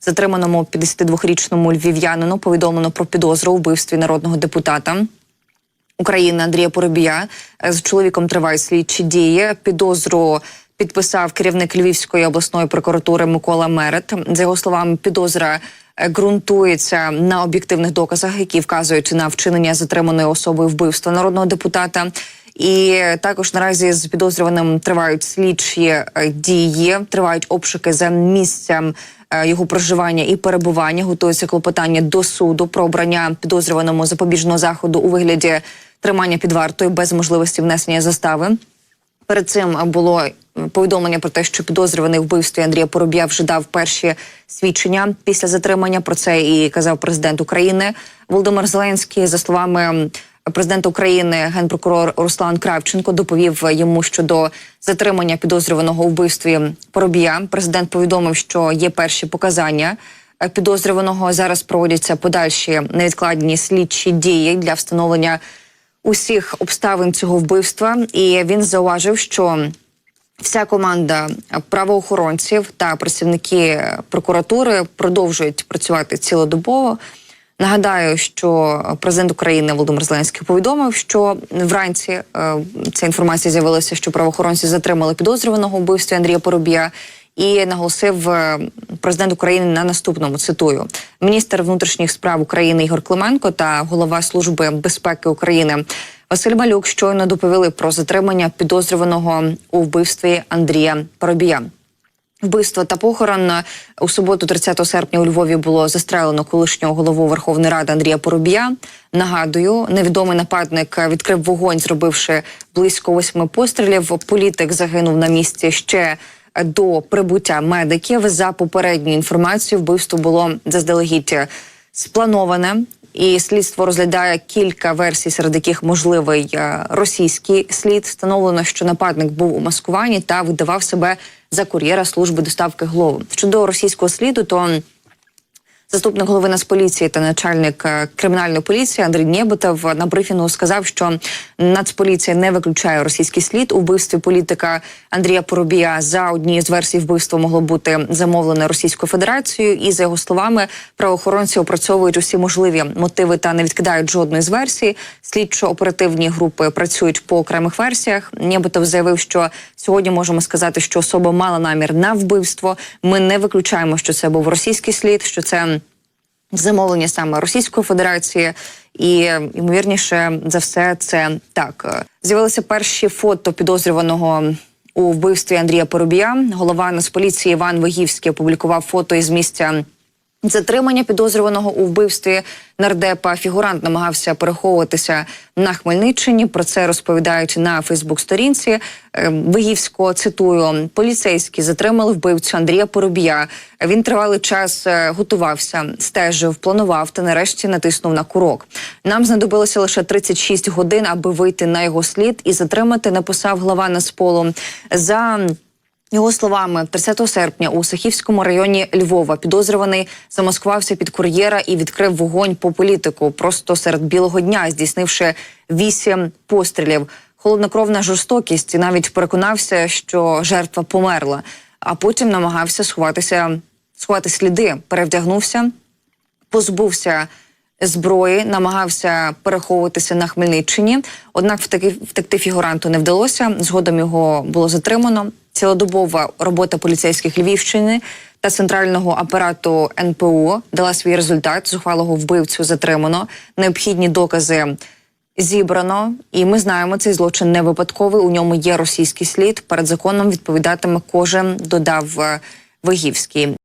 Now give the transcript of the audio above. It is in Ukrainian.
Затриманому 52-річному львів'янину повідомлено про підозру у вбивстві народного депутата. України Андрія Поробія Е, з чоловіком тривають слідчі дії. Підозру підписав керівник Львівської обласної прокуратури Микола Мерет. За його словами, підозра е, ґрунтується на об'єктивних доказах, які вказують на вчинення затриманої особою вбивства народного депутата. І також наразі з підозрюваним тривають слідчі е, дії, тривають обшуки за місцем е, його проживання і перебування. Готується клопотання до суду про обрання підозрюваному запобіжного заходу у вигляді тримання під вартою без можливості внесення застави. Перед цим було повідомлення про те, що підозрюваний вбивстві Андрія Поробія вже дав перші свідчення після затримання. Про це і казав президент України Володимир Зеленський. За словами президента України, генпрокурор Руслан Кравченко доповів йому щодо затримання підозрюваного у вбивстві Поробія. Президент повідомив, що є перші показання. Підозрюваного зараз проводяться подальші невідкладні слідчі дії для встановлення усіх обставин цього вбивства, і він зауважив, що вся команда правоохоронців та працівники прокуратури продовжують працювати цілодобово. Нагадаю, що президент України Володимир Зеленський повідомив, що вранці е, ця інформація з'явилася, що правоохоронці затримали підозрюваного вбивстві Андрія Поробія. І наголосив е, президент України на наступному цитую: міністр внутрішніх справ України Ігор Клименко та голова служби безпеки України Василь Малюк щойно доповіли про затримання підозрюваного у вбивстві Андрія Поробія. Вбивство та похорон у суботу, 30 серпня, у Львові було застрелено колишнього голову Верховної Ради Андрія Поробія. Нагадую, невідомий нападник відкрив вогонь, зробивши близько восьми пострілів. Політик загинув на місці ще до прибуття медиків. За попередньою інформацією, вбивство було заздалегідь сплановане. І слідство розглядає кілька версій, серед яких можливий е, російський слід. Встановлено, що нападник був у маскуванні та видавав себе за кур'єра служби доставки голови. Щодо російського сліду, то Заступник голови Нацполіції та начальник е, кримінальної поліції Андрій Нєбетов на брифінгу сказав, що Нацполіція не виключає російський слід у вбивстві політика Андрія Поробія. За однією з версій вбивства могло бути замовлене Російською Федерацією. І за його словами, правоохоронці опрацьовують усі можливі мотиви та не відкидають жодної з версій. Слідчо-оперативні групи працюють по окремих версіях. Нєбетов заявив, що сьогодні можемо сказати, що особа мала намір на вбивство. Ми не виключаємо, що це був російський слід, що це замовлення саме Російської Федерації, і ймовірніше за все це так. З'явилися перші фото підозрюваного у вбивстві Андрія Поробія. Голова Нацполіції Іван Вигівський опублікував фото із місця. Затримання підозрюваного у вбивстві нардепа фігурант намагався переховуватися на Хмельниччині. Про це розповідають на Фейсбук-сторінці. Е, Вигівського цитую: поліцейські затримали вбивцю Андрія Поробія. Він тривалий час е, готувався, стежив, планував та нарешті натиснув на курок. Нам знадобилося лише 36 годин, аби вийти на його слід і затримати. Написав глава Нацполу за. Його словами, 30 серпня у Сахівському районі Львова підозрюваний замаскувався під кур'єра і відкрив вогонь по політику просто серед білого дня, здійснивши вісім пострілів. Холоднокровна жорстокість і навіть переконався, що жертва померла, а потім намагався сховатися, сховати сліди, перевдягнувся, позбувся зброї, намагався переховуватися на Хмельниччині. Однак втекти, фігуранту не вдалося. Згодом його було затримано. Цілодобова робота поліцейських Львівщини та центрального апарату НПУ дала свій результат. Зухвалого вбивцю затримано. Необхідні докази зібрано, і ми знаємо, цей злочин не випадковий. У ньому є російський слід. Перед законом відповідатиме кожен. Додав е, Вигівський.